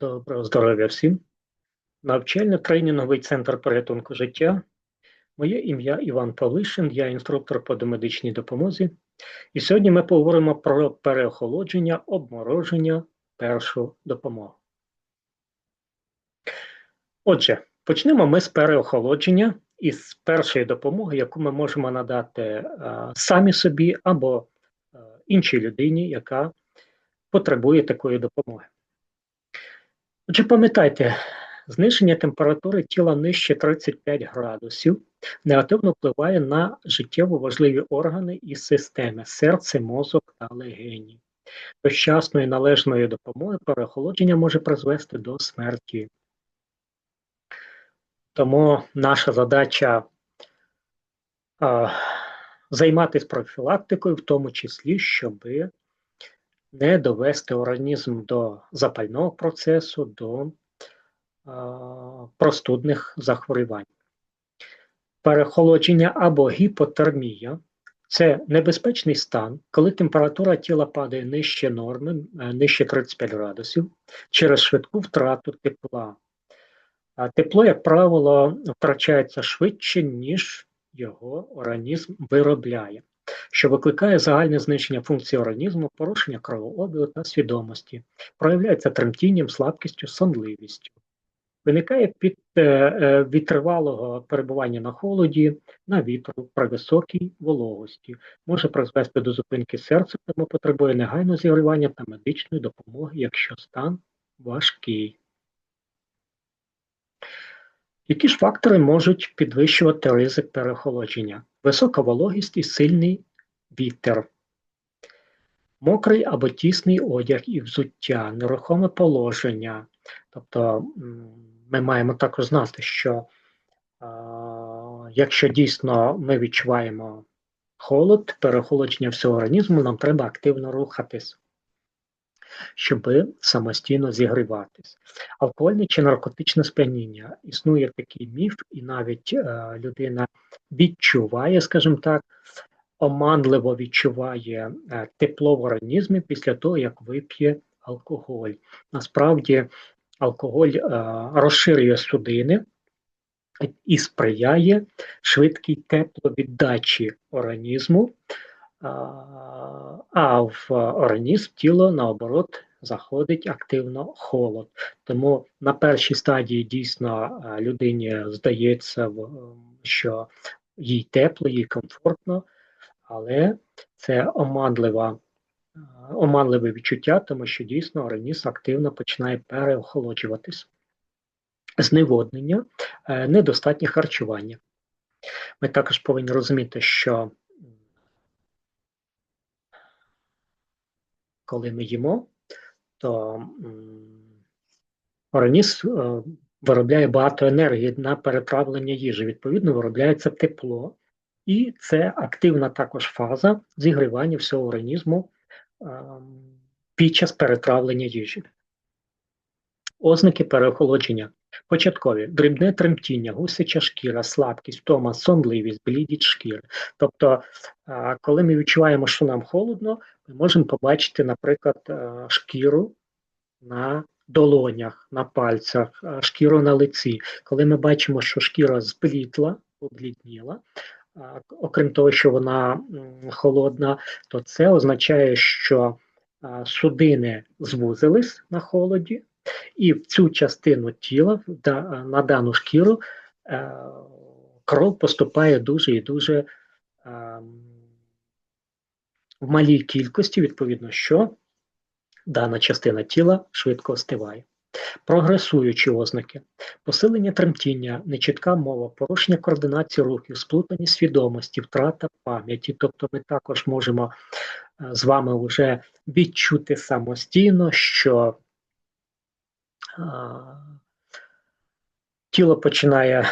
Доброго здоров'я всім. Навчально-тренінговий центр порятунку життя. Моє ім'я Іван Павлишин, я інструктор по домедичній допомозі. І сьогодні ми поговоримо про переохолодження, обмороження, першу допомогу. Отже, почнемо ми з переохолодження і з першої допомоги, яку ми можемо надати е, самі собі або е, іншій людині, яка потребує такої допомоги. Отже, пам'ятайте, зниження температури тіла нижче 35 градусів негативно впливає на життєво важливі органи і системи серце, мозок та легені. Без вчасної належної допомоги переохолодження може призвести до смерті. Тому наша задача а, займатися профілактикою, в тому числі, щоби не довести організм до запального процесу, до а, простудних захворювань. Перехолодження або гіпотермія це небезпечний стан, коли температура тіла падає нижче норми, е, нижче 35 градусів через швидку втрату тепла. А тепло, як правило, втрачається швидше, ніж його організм виробляє що викликає загальне знищення функції організму, порушення кровообігу та свідомості, проявляється тремтінням, слабкістю, сонливістю. Виникає під е, е, від тривалого перебування на холоді, на вітру, при високій вологості, може призвести до зупинки серця, тому потребує негайного зігрівання та медичної допомоги, якщо стан важкий. Які ж фактори можуть підвищувати ризик переохолодження? Висока вологість і сильний вітер, мокрий або тісний одяг і взуття, нерухоме положення. Тобто ми маємо також знати, що а, якщо дійсно ми відчуваємо холод, переохолодження всього організму, нам треба активно рухатись щоб самостійно зігріватись. Алкогольне чи наркотичне сп'яніння. Існує такий міф, і навіть е, людина відчуває, скажімо так, оманливо відчуває е, тепло в організмі після того, як вип'є алкоголь. Насправді, алкоголь е, розширює судини. І сприяє швидкій тепловіддачі організму, а в організм тіло наоборот заходить активно холод. Тому на першій стадії дійсно людині здається, що їй тепло, їй комфортно, але це оманлива. Оманливе відчуття, тому що дійсно організм активно починає переохолоджуватись. Зневоднення, е, недостатнє харчування. Ми також повинні розуміти, що коли ми їмо, то організм е, виробляє багато енергії на перетравлення їжі. Відповідно, виробляється тепло, і це активна також фаза зігрівання всього організму е, під час перетравлення їжі. Ознаки переохолодження. Початкові дрібне тремтіння, гусяча шкіра, слабкість, втома, сонливість, блідість шкіри. Тобто, коли ми відчуваємо, що нам холодно, ми можемо побачити, наприклад, шкіру на долонях, на пальцях, шкіру на лиці. Коли ми бачимо, що шкіра зблітла, облідніла, окрім того, що вона холодна, то це означає, що судини звузились на холоді. І в цю частину тіла, на дану шкіру, е, кров поступає дуже і дуже е, в малій кількості, відповідно, що дана частина тіла швидко остиває. Прогресуючі ознаки, посилення тремтіння, нечітка мова, порушення координації рухів, сплутані свідомості, втрата пам'яті. Тобто ми також можемо е, з вами вже відчути самостійно, що тіло починає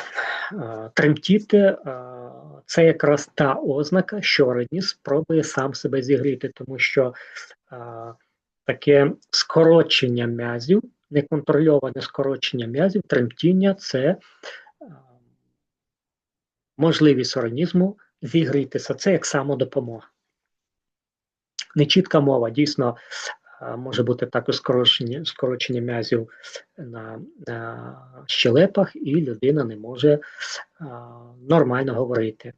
тремтіти, це якраз та ознака, що організм спробує сам себе зігріти, тому що таке скорочення м'язів, неконтрольоване скорочення м'язів, тремтіння це можливість організму зігрітися. Це як самодопомога. Нечітка мова. Дійсно, може бути також скорочення, скорочення м'язів на, на щелепах, і людина не може а, нормально говорити.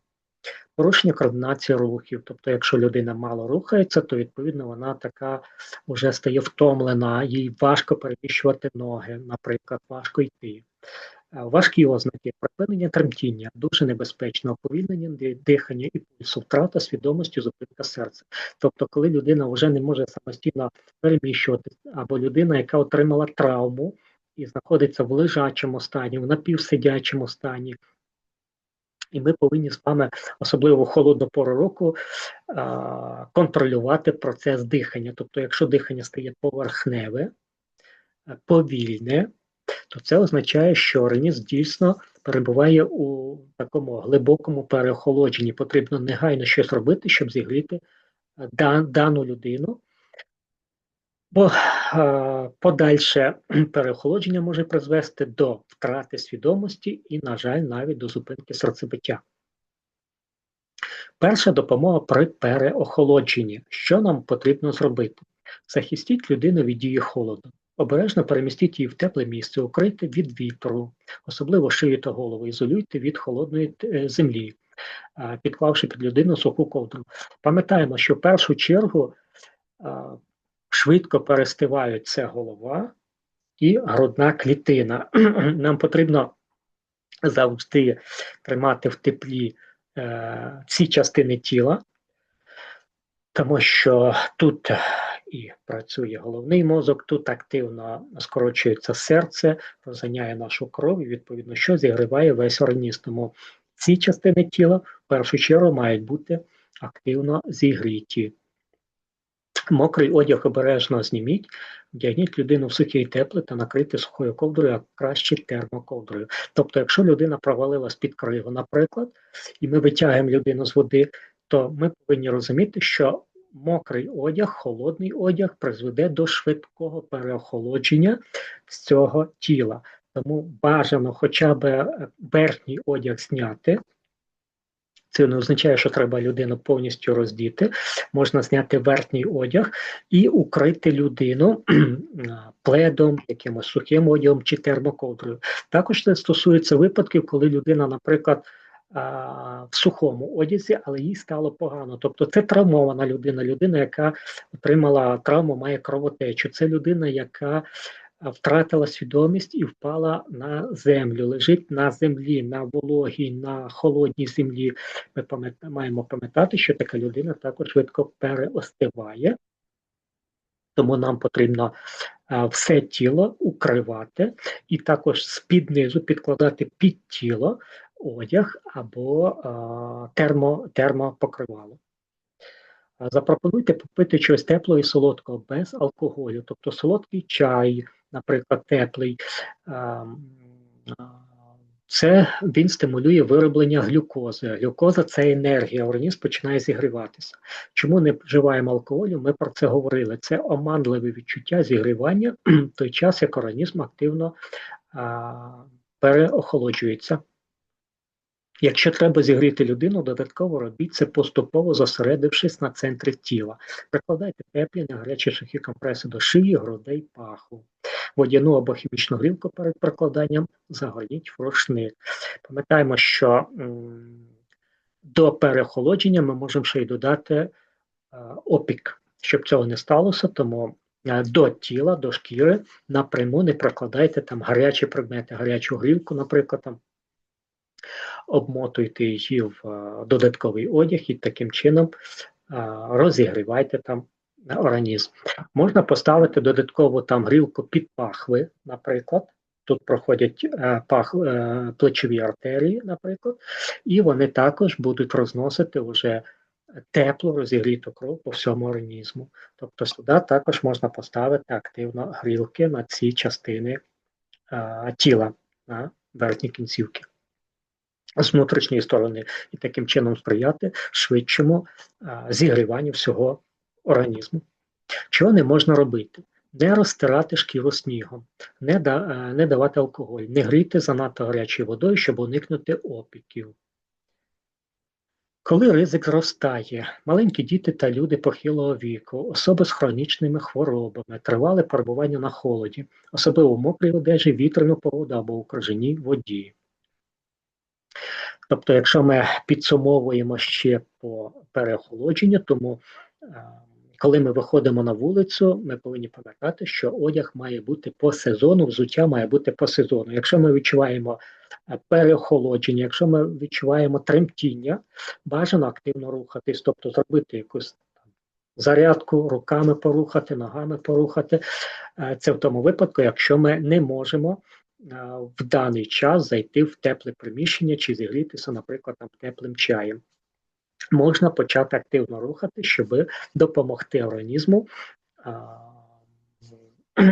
Порушення координації рухів, тобто, якщо людина мало рухається, то відповідно вона така вже стає втомлена, їй важко переміщувати ноги, наприклад, важко йти. Важкі ознаки, припинення тремтіння, дуже небезпечно, уповільнення дихання і пульсу, втрата свідомості, зупинка серця. Тобто, коли людина вже не може самостійно переміщувати, або людина, яка отримала травму і знаходиться в лежачому стані, в напівсидячому стані, і ми повинні з вами, особливо в холодну пору року, контролювати процес дихання. Тобто, якщо дихання стає поверхневе, повільне, то це означає, що організм дійсно перебуває у такому глибокому переохолодженні. Потрібно негайно щось робити, щоб зігріти дану людину. Бо е, подальше переохолодження може призвести до втрати свідомості і, на жаль, навіть до зупинки серцебиття. Перша допомога при переохолодженні. Що нам потрібно зробити? Захистіть людину від дії холоду. Обережно перемістіть її в тепле місце, укрийте від вітру, особливо шию та голову, ізолюйте від холодної е, землі, підклавши під людину суху ковдру. Пам'ятаємо, що в першу чергу швидко перестиваються голова і грудна клітина. Нам потрібно завжди тримати в теплі е, ці частини тіла, тому що тут і працює головний мозок, тут активно скорочується серце, розганяє нашу кров і відповідно, що зігріває весь організм. Тому ці частини тіла в першу чергу мають бути активно зігріті. Мокрий одяг обережно зніміть, вдягніть людину в сухе і тепле та накрити сухою ковдрою, а краще термоковдрою. Тобто, якщо людина провалилась під криву, наприклад, і ми витягуємо людину з води, то ми повинні розуміти, що мокрий одяг, холодний одяг призведе до швидкого переохолодження цього тіла. Тому бажано хоча б верхній одяг зняти. Це не означає, що треба людину повністю роздіти. Можна зняти верхній одяг і укрити людину пледом, якимось сухим одягом чи термоковдрою. Також це стосується випадків, коли людина, наприклад, в сухому одязі, але їй стало погано. Тобто це травмована людина, людина, яка отримала травму, має кровотечу. Це людина, яка втратила свідомість і впала на землю, лежить на землі, на вологій, на холодній землі. Ми пам'ят, маємо пам'ятати, що така людина також швидко переостиває. Тому нам потрібно а, все тіло укривати і також з-під низу підкладати під тіло одяг або термо, термопокривало. Запропонуйте попити щось теплого і солодкого без алкоголю, тобто солодкий чай, наприклад, теплий. Це він стимулює вироблення глюкози. Глюкоза це енергія, організм починає зігріватися. Чому не вживаємо алкоголю? Ми про це говорили. Це оманливе відчуття зігрівання в той час, як організм активно а, переохолоджується. Якщо треба зігріти людину, додатково робіть це поступово зосередившись на центрі тіла. Прикладайте теплі на гарячі сухі компреси до шиї, грудей, паху. Водяну або хімічну грілку перед прикладанням загорніть в рушник. Пам'ятаємо, що до перехолодження ми можемо ще й додати е, опік. Щоб цього не сталося, тому е, до тіла, до шкіри напряму не прикладайте там гарячі предмети, гарячу грілку, наприклад, там обмотуйте її в е, додатковий одяг і таким чином е, розігрівайте там організм. Можна поставити додаткову там грілку під пахви, наприклад. Тут проходять е, пах, плечові артерії, наприклад, і вони також будуть розносити вже теплу розігріту кров по всьому організму. Тобто сюди також можна поставити активно грілки на ці частини е, тіла на верхні кінцівки з внутрішньої сторони і таким чином сприяти швидшому зігріванню всього організму. Чого не можна робити? Не розтирати шкіру снігом, не да, не давати алкоголь, не гріти занадто гарячою водою, щоб уникнути опіків. Коли ризик зростає, маленькі діти та люди похилого віку, особи з хронічними хворобами, тривале перебування на холоді, особливо в мокрій одежі, вітряну погоду або у крижаній воді. Тобто, якщо ми підсумовуємо ще по переохолодженню, тому е, коли ми виходимо на вулицю, ми повинні пам'ятати, що одяг має бути по сезону, взуття має бути по сезону. Якщо ми відчуваємо е, переохолодження, якщо ми відчуваємо тремтіння, бажано активно рухатись, тобто зробити якусь зарядку, руками порухати, ногами порухати. Е, це в тому випадку, якщо ми не можемо в даний час зайти в тепле приміщення чи зігрітися, наприклад, там теплим чаєм. Можна почати активно рухати, щоб допомогти організму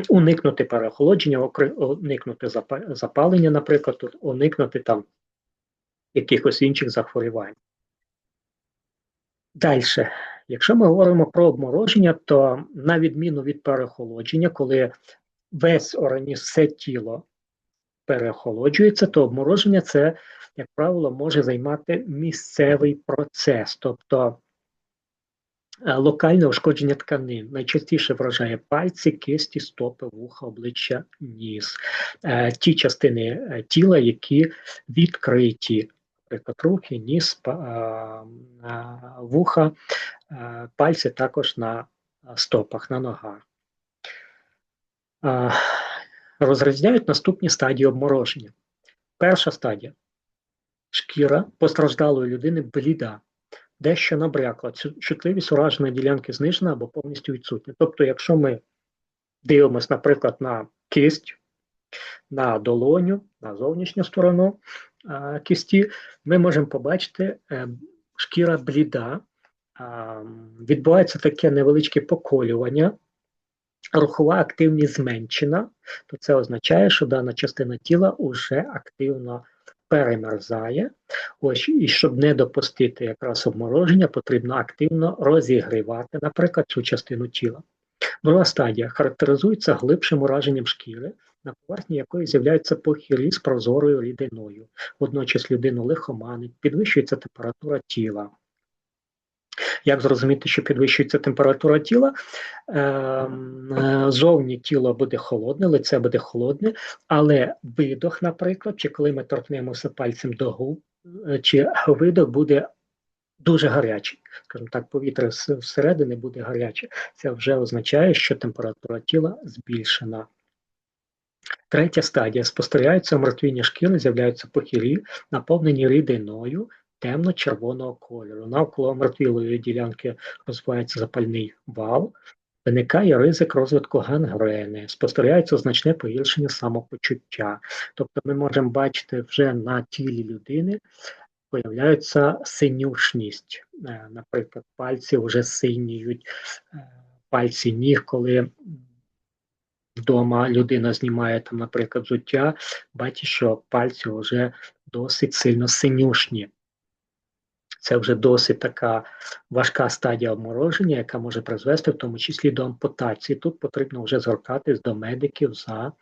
уникнути переохолодження, уникнути запалення, наприклад, уникнути там якихось інших захворювань. Далі, якщо ми говоримо про обмороження, то на відміну від переохолодження, коли весь організм, все тіло переохолоджується, то обмороження це, як правило, може займати місцевий процес, тобто е, локальне ушкодження тканин. Найчастіше вражає пальці, кисті, стопи, вуха, обличчя, ніс, е, ті частини е, тіла, які відкриті. Наприклад, руки, ніс, вуха, пальці також на стопах, на ногах розрізняють наступні стадії обмороження. Перша стадія. Шкіра постраждалої людини бліда, дещо набрякла, чутливість ураженої ділянки знижена або повністю відсутня. Тобто, якщо ми дивимося, наприклад, на кисть, на долоню, на зовнішню сторону а, кисті, ми можемо побачити е, шкіра бліда, відбувається таке невеличке поколювання рухова активність зменшена, то це означає, що дана частина тіла вже активно перемерзає. Ось, І щоб не допустити якраз обмороження, потрібно активно розігрівати, наприклад, цю частину тіла. Друга стадія характеризується глибшим ураженням шкіри, на поверхні якої з'являються похилі з прозорою рідиною. Водночас людину лихоманить, підвищується температура тіла. Як зрозуміти, що підвищується температура тіла? Ем, е, зовні тіло буде холодне, лице буде холодне, але видох, наприклад, чи коли ми торкнемося пальцем до губ, е, чи видох буде дуже гарячий. Скажімо так, повітря всередині буде гаряче. Це вже означає, що температура тіла збільшена. Третя стадія спостерігається омертвіння шкіри, з'являються похилі, наповнені рідиною, темно-червоного кольору. Навколо мертвілої ділянки розвивається запальний вал, виникає ризик розвитку гангрени, спостерігається значне погіршення самопочуття. Тобто ми можемо бачити вже на тілі людини появляється синюшність. Е, наприклад, пальці вже синіють, е, пальці ніг, коли вдома людина знімає там, наприклад, взуття, бачить, що пальці вже досить сильно синюшні. Це вже досить така важка стадія обмороження, яка може призвести в тому числі до ампутації. Тут потрібно вже звертатись до медиків за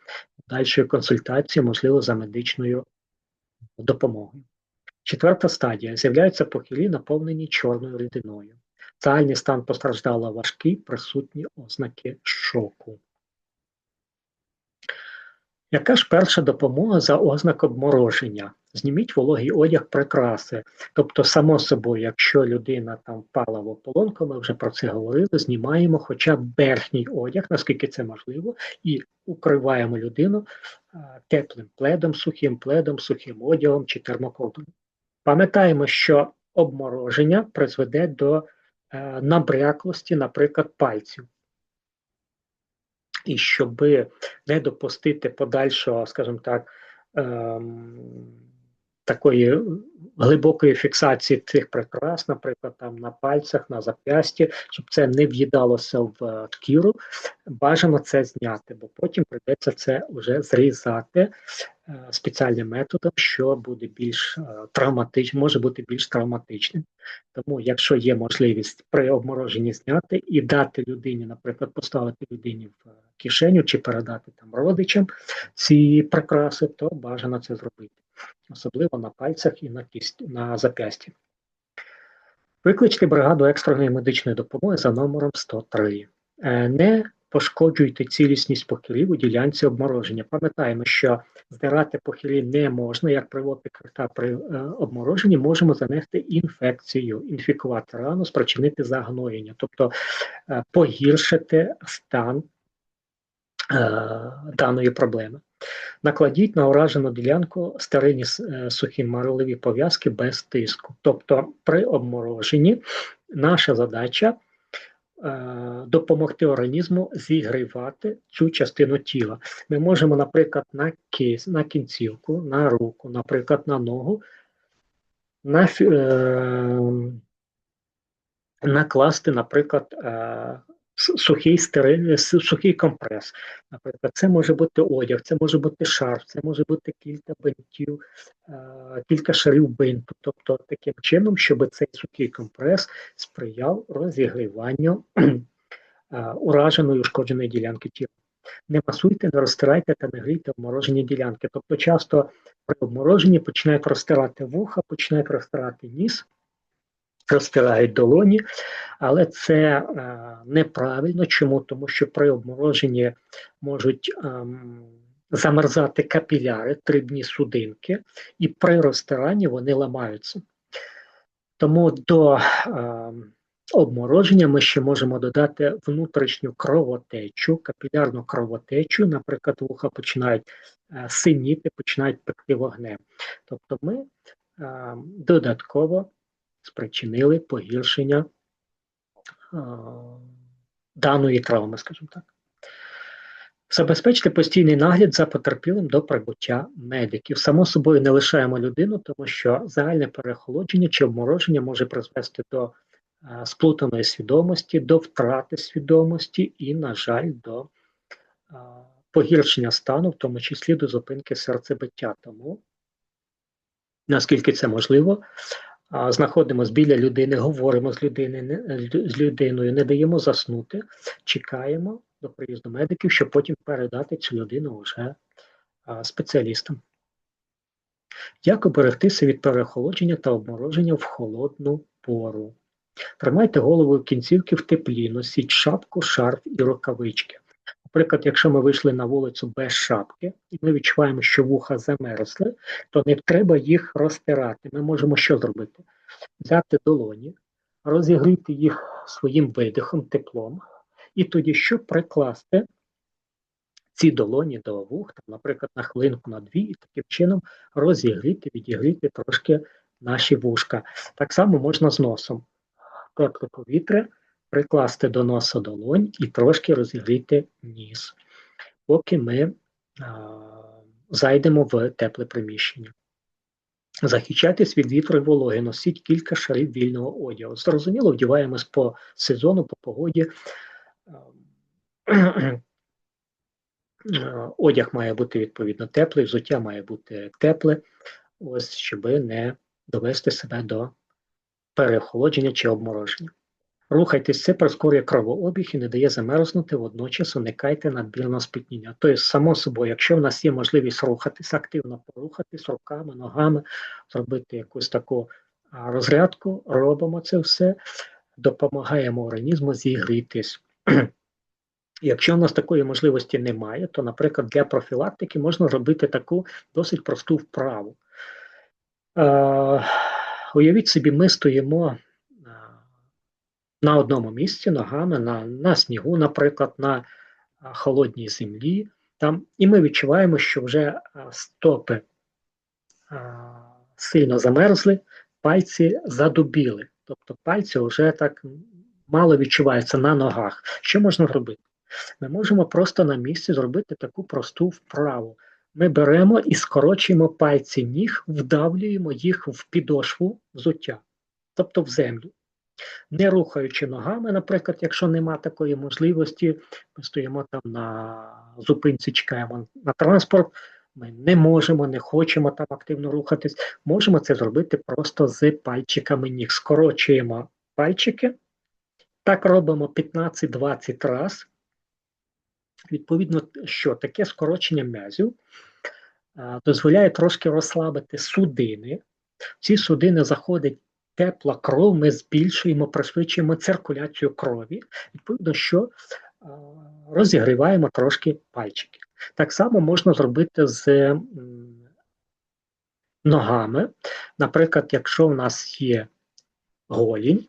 дальшою консультацією, можливо, за медичною допомогою. Четверта стадія з'являються похилі, наповнені чорною рідиною. Загальний стан постраждала важкий, присутні ознаки шоку. Яка ж перша допомога за ознак обмороження? Зніміть вологий одяг прикраси. Тобто, само собою, якщо людина там впала в ополонку, ми вже про це говорили, знімаємо хоча б верхній одяг, наскільки це можливо, і укриваємо людину теплим пледом, сухим пледом, сухим одягом чи термоковдрою. Пам'ятаємо, що обмороження призведе до е, набряклості, наприклад, пальців і щоб не допустити подальшого, скажімо так, ем, такої глибокої фіксації цих прикрас, наприклад, там на пальцях, на зап'ясті, щоб це не в'їдалося в е, шкіру, бажано це зняти, бо потім прийдеться це вже зрізати. е, спеціальним методом, що буде більш е, травматичним, може бути більш травматичним. Тому, якщо є можливість при обмороженні зняти і дати людині, наприклад, поставити людині в кишеню чи передати там родичам ці прикраси, то бажано це зробити особливо на пальцях і на кість, на зап'ясті. Викличте бригаду екстреної медичної допомоги за номером 103. Е, не пошкоджуйте цілісність похилів у ділянці обмороження. Пам'ятаємо, що здирати похилі не можна, як при опіках та при е, обмороженні можемо занести інфекцію, інфікувати рану, спричинити загноєння, тобто е, погіршити стан е, даної проблеми. Накладіть на уражену ділянку стерильні е, сухі марливі пов'язки без тиску. Тобто при обмороженні наша задача допомогти організму зігрівати цю частину тіла. Ми можемо, наприклад, на кис, на кінцівку, на руку, наприклад, на ногу на, е, накласти, наприклад, е, сухий стериль, сухий компрес. Наприклад, це може бути одяг, це може бути шарф, це може бути кілька бинтів, кілька шарів бинту. Тобто таким чином, щоб цей сухий компрес сприяв розігріванню ураженої ушкодженої ділянки тіла. Не масуйте, не розтирайте та не грійте обморожені ділянки. Тобто, часто при обмороженні починають розтирати вуха, починають розтирати ніс розтирають долоні, але це е, неправильно. Чому? Тому що при обмороженні можуть е, замерзати капіляри, дрібні судинки, і при розтиранні вони ламаються. Тому до е, обмороження ми ще можемо додати внутрішню кровотечу, капілярну кровотечу, наприклад, вуха починають е, синіти, починають пекти вогнем. Тобто ми е, додатково спричинили погіршення даної травми, скажімо так. Забезпечте постійний нагляд за потерпілим до прибуття медиків. Само собою не лишаємо людину, тому що загальне переохолодження чи обмороження може призвести до а, сплутаної свідомості, до втрати свідомості і, на жаль, до а, погіршення стану, в тому числі до зупинки серцебиття. Тому, наскільки це можливо, знаходимося біля людини, говоримо з людини, з людиною, не даємо заснути, чекаємо до приїзду медиків, щоб потім передати цю людину вже спеціалістам. Як оберегтися від переохолодження та обмороження в холодну пору? Тримайте голову кінцівки в теплі, носіть шапку, шарф і рукавички. Наприклад, якщо ми вийшли на вулицю без шапки, і ми відчуваємо, що вуха замерзли, то не треба їх розтирати. Ми можемо що зробити? Взяти долоні, розігріти їх своїм видихом, теплом, і тоді що прикласти ці долоні до вух, там, наприклад, на хвилинку, на дві, і таким чином розігріти, відігріти трошки наші вушка. Так само можна з носом. Тепле повітря прикласти до носа долонь і трошки розігріти ніс, поки ми а, зайдемо в тепле приміщення. Захищайтесь від вітру і вологи, носіть кілька шарів вільного одягу. Зрозуміло, вдіваємось по сезону, по погоді. Одяг має бути відповідно теплий, взуття має бути тепле, ось щоб не довести себе до переохолодження чи обмороження. Рухайтесь, це прискорює кровообіг і не дає замерзнути, водночас уникайте надмірного спітніння. Тобто, само собою, якщо в нас є можливість рухатись, активно порухатись руками, ногами, зробити якусь таку розрядку, робимо це все, допомагаємо організму зігрітись. Якщо в нас такої можливості немає, то, наприклад, для профілактики можна робити таку досить просту вправу. Е, Уявіть собі, ми стоїмо на одному місці ногами, на на снігу, наприклад, на холодній землі. Там, І ми відчуваємо, що вже стопи а, сильно замерзли, пальці задубіли. Тобто пальці вже так мало відчуваються на ногах. Що можна робити? Ми можемо просто на місці зробити таку просту вправу. Ми беремо і скорочуємо пальці ніг, вдавлюємо їх в підошву взуття, тобто в землю не рухаючи ногами, наприклад, якщо нема такої можливості, ми стоїмо там на зупинці, чекаємо на транспорт. Ми не можемо, не хочемо там активно рухатись. Можемо це зробити просто з пальчиками ніг. Скорочуємо пальчики. Так робимо 15-20 раз. Відповідно, що таке скорочення м'язів дозволяє трошки розслабити судини. Ці судини заходять тепла кров, ми збільшуємо, пришвидшуємо циркуляцію крові, відповідно, що розігріваємо трошки пальчики. Так само можна зробити з ногами. Наприклад, якщо в нас є голінь,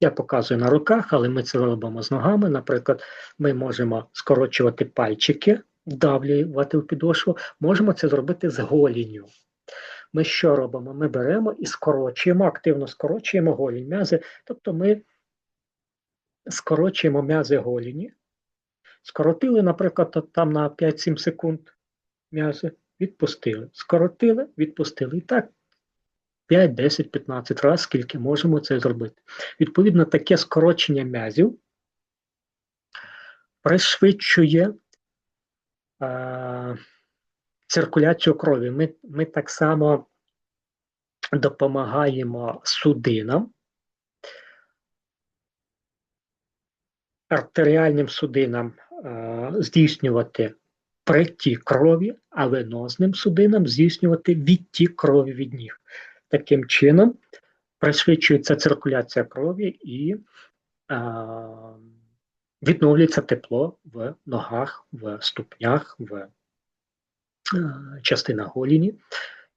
я показую на руках, але ми це робимо з ногами. Наприклад, ми можемо скорочувати пальчики, вдавлювати в підошву, можемо це зробити з голінню. Ми що робимо? Ми беремо і скорочуємо, активно скорочуємо голінь м'язи, тобто ми скорочуємо м'язи голіні, скоротили, наприклад, там на 5-7 секунд м'язи, відпустили. Скоротили, відпустили. І так 5, 10, 15 разів, скільки можемо це зробити. Відповідно, таке скорочення м'язів пришвидшує е, циркуляцію крові. Ми, ми так само допомагаємо судинам, артеріальним судинам е, здійснювати притік крові, а венозним судинам здійснювати відтік крові від ніг. Таким чином пришвидшується циркуляція крові і е, відновлюється тепло в ногах, в ступнях, в е, частинах голіні,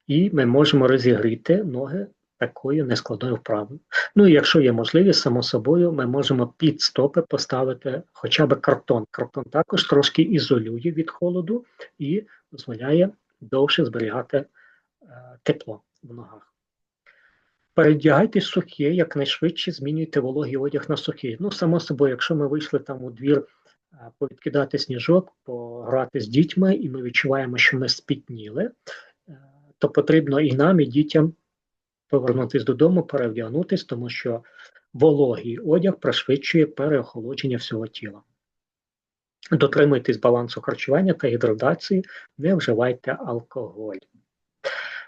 і ми можемо розігріти ноги такою нескладною вправою. Ну і якщо є можливість, само собою, ми можемо під стопи поставити хоча б картон. Картон також трошки ізолює від холоду і дозволяє довше зберігати е, тепло в ногах. Передягайтесь сухі, якнайшвидше змінюйте вологий одяг на сухий. Ну, само собою, якщо ми вийшли там у двір повідкидати сніжок, пограти з дітьми, і ми відчуваємо, що ми спітніли, е, то потрібно і нам, і дітям повернутися додому, перевдягнутися, тому що вологий одяг пришвидшує переохолодження всього тіла. Дотримуйтесь балансу харчування та гідратації, не вживайте алкоголь.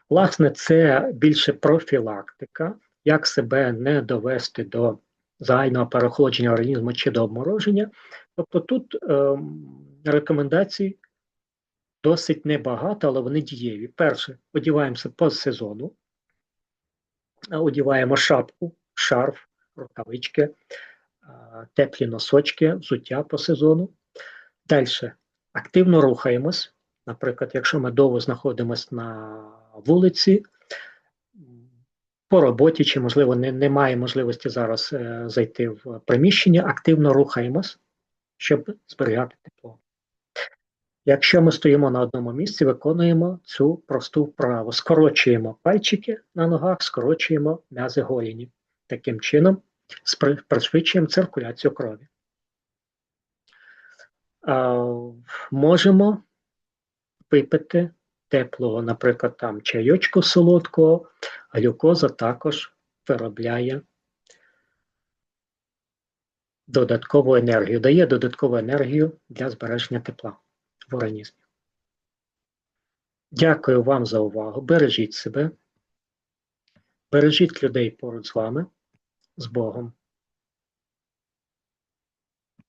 Власне, це більше профілактика, як себе не довести до загального переохолодження організму чи до обмороження. Тобто тут е, рекомендацій досить небагато, але вони дієві. Перше, одіваємося по сезону, одіваємо шапку, шарф, рукавички, е, теплі носочки, взуття по сезону. Далі активно рухаємось. Наприклад, якщо ми довго знаходимося на вулиці, по роботі, чи, можливо, не, немає можливості зараз е, зайти в приміщення, активно рухаємось, щоб зберігати тепло. Якщо ми стоїмо на одному місці, виконуємо цю просту вправу. Скорочуємо пальчики на ногах, скорочуємо м'язи голіні. Таким чином пришвидшуємо циркуляцію крові. А, можемо випити теплого, наприклад, там чайочку солодкого, глюкоза також виробляє додаткову енергію, дає додаткову енергію для збереження тепла в організмі. Дякую вам за увагу. Бережіть себе, бережіть людей поруч з вами, з Богом.